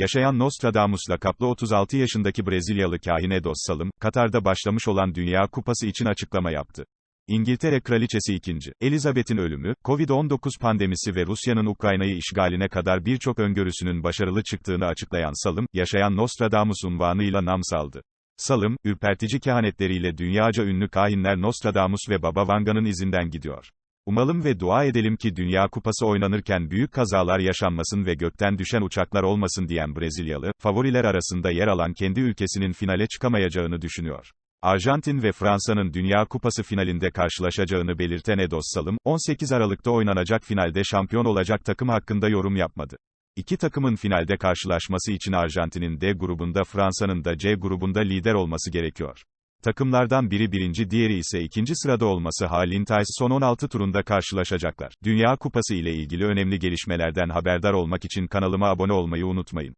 Yaşayan Nostradamus'la kaplı 36 yaşındaki Brezilyalı kahin Edos Salım, Katar'da başlamış olan Dünya Kupası için açıklama yaptı. İngiltere Kraliçesi 2. Elizabeth'in ölümü, Covid-19 pandemisi ve Rusya'nın Ukrayna'yı işgaline kadar birçok öngörüsünün başarılı çıktığını açıklayan Salım, yaşayan Nostradamus unvanıyla nam saldı. Salım, ürpertici kehanetleriyle dünyaca ünlü kahinler Nostradamus ve Baba Vanga'nın izinden gidiyor. Umalım ve dua edelim ki Dünya Kupası oynanırken büyük kazalar yaşanmasın ve gökten düşen uçaklar olmasın diyen Brezilyalı, favoriler arasında yer alan kendi ülkesinin finale çıkamayacağını düşünüyor. Arjantin ve Fransa'nın Dünya Kupası finalinde karşılaşacağını belirten Edos Salım, 18 Aralık'ta oynanacak finalde şampiyon olacak takım hakkında yorum yapmadı. İki takımın finalde karşılaşması için Arjantin'in D grubunda Fransa'nın da C grubunda lider olması gerekiyor. Takımlardan biri birinci diğeri ise ikinci sırada olması halinde son 16 turunda karşılaşacaklar. Dünya Kupası ile ilgili önemli gelişmelerden haberdar olmak için kanalıma abone olmayı unutmayın.